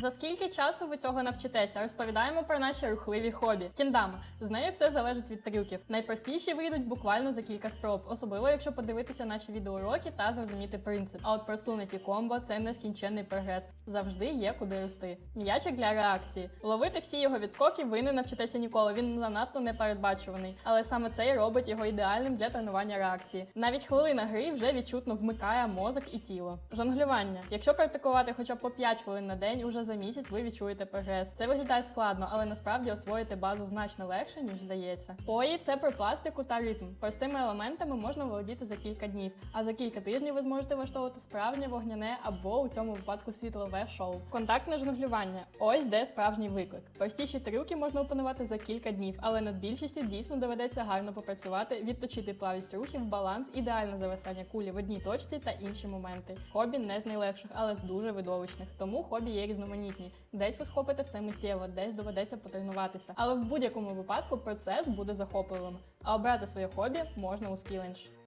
За скільки часу ви цього навчитеся? Розповідаємо про наші рухливі хобі. Кіндама. З нею все залежить від трюків. Найпростіші вийдуть буквально за кілька спроб, особливо якщо подивитися наші відеоуроки та зрозуміти принцип. А от просунуті комбо це нескінченний прогрес. Завжди є куди рости. М'ячик для реакції. Ловити всі його відскоки ви не навчитеся ніколи. Він занадто непередбачуваний. Але саме це і робить його ідеальним для тренування реакції. Навіть хвилина гри вже відчутно вмикає мозок і тіло. Жонглювання. Якщо практикувати хоча б по 5 хвилин на день, уже за місяць ви відчуєте прогрес. Це виглядає складно, але насправді освоїти базу значно легше, ніж здається. Пої це про пластику та ритм. Простими елементами можна володіти за кілька днів, а за кілька тижнів ви зможете влаштовувати справжнє вогняне або у цьому випадку світлове шоу. Контактне жонглювання. Ось де справжній виклик. Простіші трюки можна опанувати за кілька днів, але над більшістю дійсно доведеться гарно попрацювати, відточити плавість рухів, баланс, ідеальне зависання кулі в одній точці та інші моменти. Хобі не з найлегших, але з дуже видовищних. Тому хобі є різноманітні. Десь ви схопите все миттєво, десь доведеться потренуватися. Але в будь-якому випадку процес буде захопливим. А обрати своє хобі можна у Skillenge.